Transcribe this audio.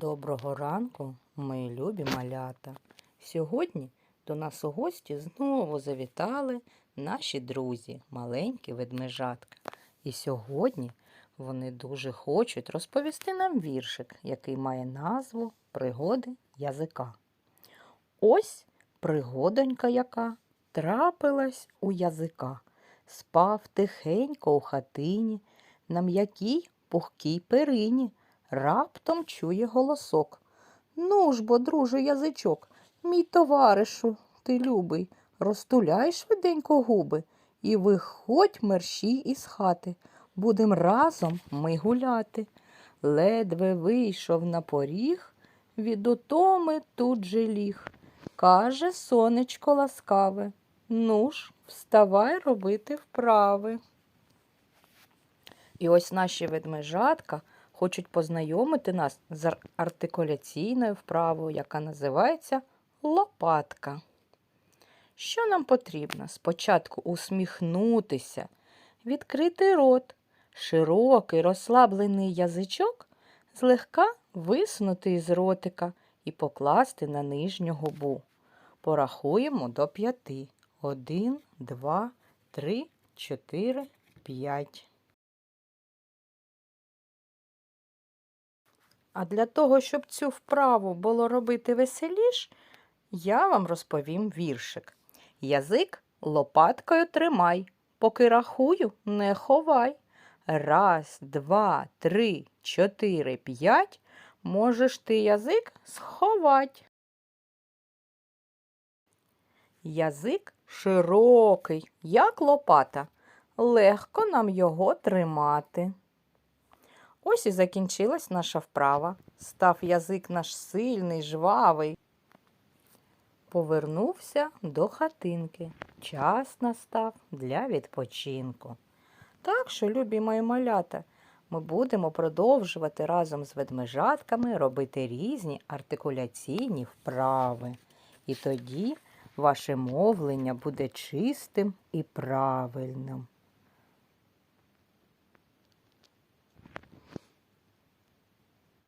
Доброго ранку, мої любі малята. Сьогодні до нас у гості знову завітали наші друзі, маленькі ведмежатка. І сьогодні вони дуже хочуть розповісти нам віршик, який має назву Пригоди язика. Ось пригодонька яка трапилась у язика. Спав тихенько у хатині, на м'якій пухкій перині. Раптом чує голосок. Ну ж бо, друже, язичок, мій товаришу, ти любий, розтуляй швиденько губи і виходь мерщій із хати. Будем разом ми гуляти. Ледве вийшов на поріг, від утоми тут же ліг. Каже сонечко ласкаве. Ну ж, вставай робити вправи. І ось наші ведмежатка хочуть познайомити нас з артикуляційною вправою, яка називається лопатка. Що нам потрібно? Спочатку усміхнутися, відкрити рот, широкий розслаблений язичок злегка висунути із ротика і покласти на нижню губу. Порахуємо до п'яти. Один, два, три, чотири, п'ять. А для того, щоб цю вправу було робити веселіш, я вам розповім віршик. Язик лопаткою тримай, поки рахую, не ховай. Раз, два, три, чотири, п'ять. Можеш ти язик сховать. Язик широкий, як лопата. Легко нам його тримати. Ось і закінчилась наша вправа. Став язик наш сильний, жвавий. Повернувся до хатинки. Час настав для відпочинку. Так що, любі мої малята, ми будемо продовжувати разом з ведмежатками робити різні артикуляційні вправи. І тоді ваше мовлення буде чистим і правильним.